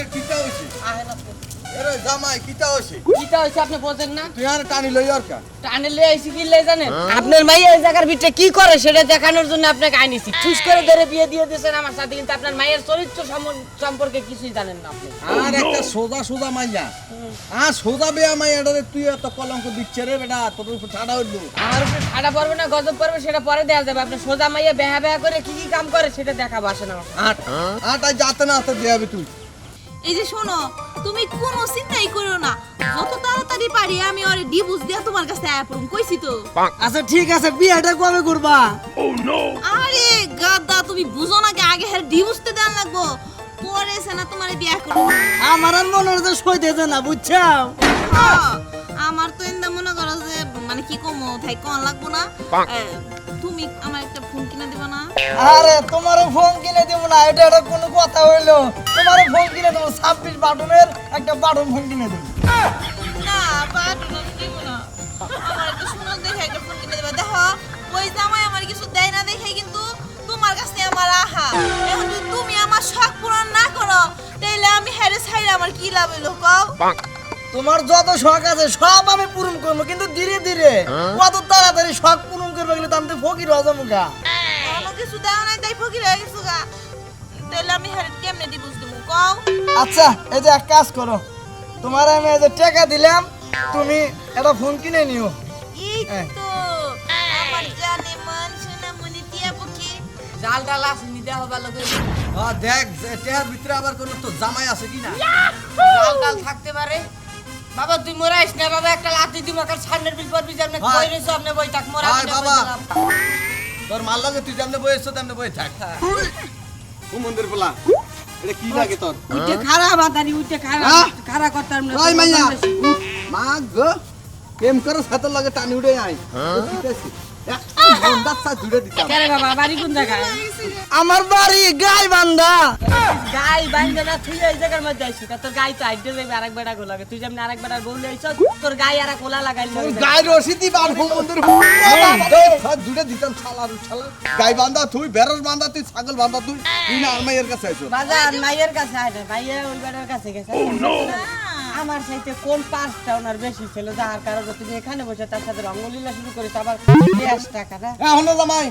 আরে কিটা হইছে? আহে না আরে জামাই কিটা হইছে? কিটা হইছে আপনি বোঝেন না? তুই আর টানি লই আর কা টানে লিয়ে আইছি কি লিয়ে জানেন? আপনার মাইয়া এই জায়গার ভিতরে কি করে সেটা দেখানোর জন্য আপনাকে আইনিছি। ঠুস করে ধরে বিয়ে দিয়ে দিয়েছেন আমার সাথে কিন্তু আপনার মায়ের চরিত্র সম্পর্কে কিছুই জানেন না আপনি। আর একটা সোজা সোজা মাইয়া। আর সোজা বেয়া মাইয়াটারে তুই এত কলঙ্ক দিচ্ছে রে বেটা তোর উপর ছাড়া হইল। আমার উপরে ঠাডা পড়বে না গজব পড়বে সেটা পরে দেওয়া যাবে। আপনি সোজা মাইয়া বেহা বেহা করে কি কি কাম করে সেটা দেখাবো আসেন আমার আট আট আর যাতে না আসতে দেয়াবি তুই। এই যে শোনো তুমি কোনো চিন্তাই করো না। যত তাড়াতাড়ি পারি আমি ওরে ডিভোর্স দিয়া তোমার কাছে আয়া পড়ুম কইছি তো। আচ্ছা ঠিক আছে বিয়েটা কবে করবা? ও নো আরে গাদা তুমি বুঝো না কি আগে হের ডিভোর্স তে দেন লাগবো। পরে সেনা তোমার বিয়া করব আমার আর যে হচ্ছে সইতেছে না বুঝছ কি কমো? তাই কোন লাগবো না? তুমি আমার একটা ফোন কিনে দিবা না? আরে তোমার ফোন কিনে দেবো না এটা একটা কোনো কথা হইল। তোমার ফোন কিনে দেবো ছাব্বিশ বাটনের একটা বাটন ফোন কিনে দেবো। না বাটন আমি দিব না। আমার একটা সুন্দর দেখে একটা ফোন কিনে দিবা। দেখো ওই জামাই আমার কিছু দেয় না দেখে কিন্তু তোমার কাছে আমার আহা। এখন যদি তুমি আমার শখ পূরণ না করো তাইলে আমি হ্যারে ছাইরে আমার কি লাভ হইল কও? তোমার যত শখ আছে সব আমি পূরণ করব। কিন্তু ধীরে ধীরে কত তাড়াতাড়ি শখ পূরণ করবে গেলে তো আমি তো ফকির হজমুখা আমার কিছু দেওয়া নাই তাই ফকির হয়ে গেছো গা। তাইলে আমি হ্যারে কেমনে দেবো কও? আচ্ছা এই যে এক কাজ করো। তোমার আমি এই যে টাকা দিলাম তুমি একটা ফোন কিনে নিও। এই হ্যাঁ। তো আমার জানে মান সোনা মনি টিয়া পক্ষী জাল ডাল আছে নিতে হবে হ্যাঁ দেখ টেহার ভিতরে আবার কোনো তো জামাই আছে কি না জাল ডাল থাকতে পারে। বাবা তুই মরাইস না বাবা একটা লাথি দিম কার সামনের বিল পর বিজ আপনি হয়। কই রইছো আপনি বই থাক মরা হয় বিনা বাবা। তোর মাল লাগে তুই যেমনে বই এসছো তেমনে বই থাক। ও মন্দির বলা এটা কি লাগে তোর? উঠে। খারাপ আদারি উঠে খারাপ হ্যাঁ? খারাপ করতাম না ওই মাইয়া। মা গো প্রেম করো সাথে লাগে টানি উড়ে আই তো ঠিক আছে? বাড়ি আমার বাড়ি গাই বান্ধা গাই বাইন্দে না তুই এই জায়গার মধ্যে আইছিস। তা তোর গাই তো আইতে যাবে আরেক বেটা গোলাকে তুই যেমন আরেক বেটা গোল আইছ তোর গাই আর কোলা লাগাইল গাই রশিদি বার সা জুড়ে দিতাম শালার শালা গাই বান্ধা তুই বেরস বান্ধা তুই ছাগল বান্ধা তুই। তুই না আর মাইয়ের কাছে আইছো বাজার মাইয়ের কাছে আইবে মাইয়া ওই বেটার কাছে গেছে। আমার সাথে কোন পাঁচটা ওনার বেশি ছিল? যার কারণে তুমি এখানে বসে তার সাথে রঙ্গলীলা শুরু করেছ আবার দেড় টাকা না হ্যাঁ জামাই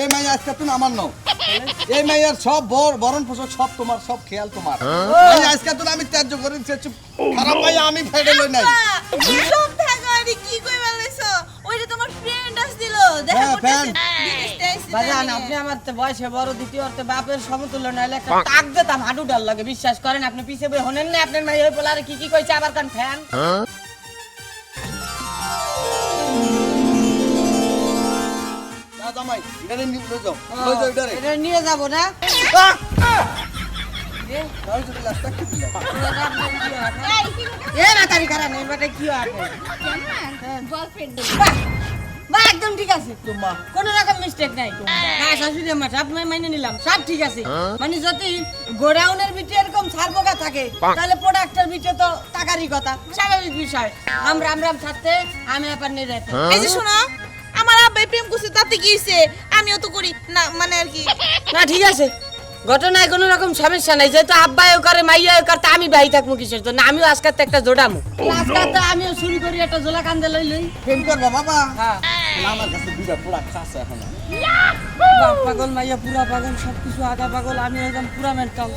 এই মাইয়া আজকে তুমি আমার নও। এই মাইয়ার সব বর বরণ পোষক সব তোমার সব খেয়াল তোমার। মাইয়া আজকে তুমি আমি ত্যায্য করে দিচ্ছি চুপ। খারাপ মাইয়া আমি ফেডে লই নাই। থাকো কি কই বলেছ ওইটা তোমার ফ্রেন্ড আসছিল দেখা হ্যাঁ, বাজান আপনি আমার তো বয়সে বড় দ্বিতীয় অর্থে বাপের সমতুল্য নাইলে একটা টাক দিতাম হাঁটু ডাল লাগে বিশ্বাস করেন আপনি পিছে বই হনেন না আপনার মাই ওই পোলারে কি কি কইছে আবার কান ফ্যান। এটা নিয়ে যাব না? এ, লই যাও। লাস্টটা কি হয়। বয়ফ্রেন্ড বা একদম ঠিক আছে। কোন রকম মিস্টেক নাই। হ্যাঁ শাশুড়ি আমার সব আমি মাইনে নিলাম সব ঠিক আছে। মানে যদি গোডাউনের ভিতরে এরকম ছাড়পোকা থাকে তাহলে প্রোডাক্টের ভিতরে তো টাকারই কথা স্বাভাবিক বিষয়। আমরা আমরা থাকতে আমি আবার নিয়ে যাইতে এই যে শোনো আমার আব্বাই প্রেম করছে তাতে কি হইছে? আমিও তো করি। না মানে আর কি। না ঠিক আছে। ঘটনায় কোনো রকম সমস্যা নাই যেহেতু আব্বাইও করে মাইয়া করে তা আমি ভাই থাকব কিসের জন্য? আমিও আজকাল তো একটা জোড়ামু আজকাল তো আমিও শুরু করি একটা জোলা কান্দে লই লই। প্রেম করবা বাবা হ্যাঁ। আমার কাছে দুইটা খাসা এখন। বাপ পাগল মাইয়া পুরা পাগল সবকিছু আগা পাগল আমি একদম পুরা মেন্টাল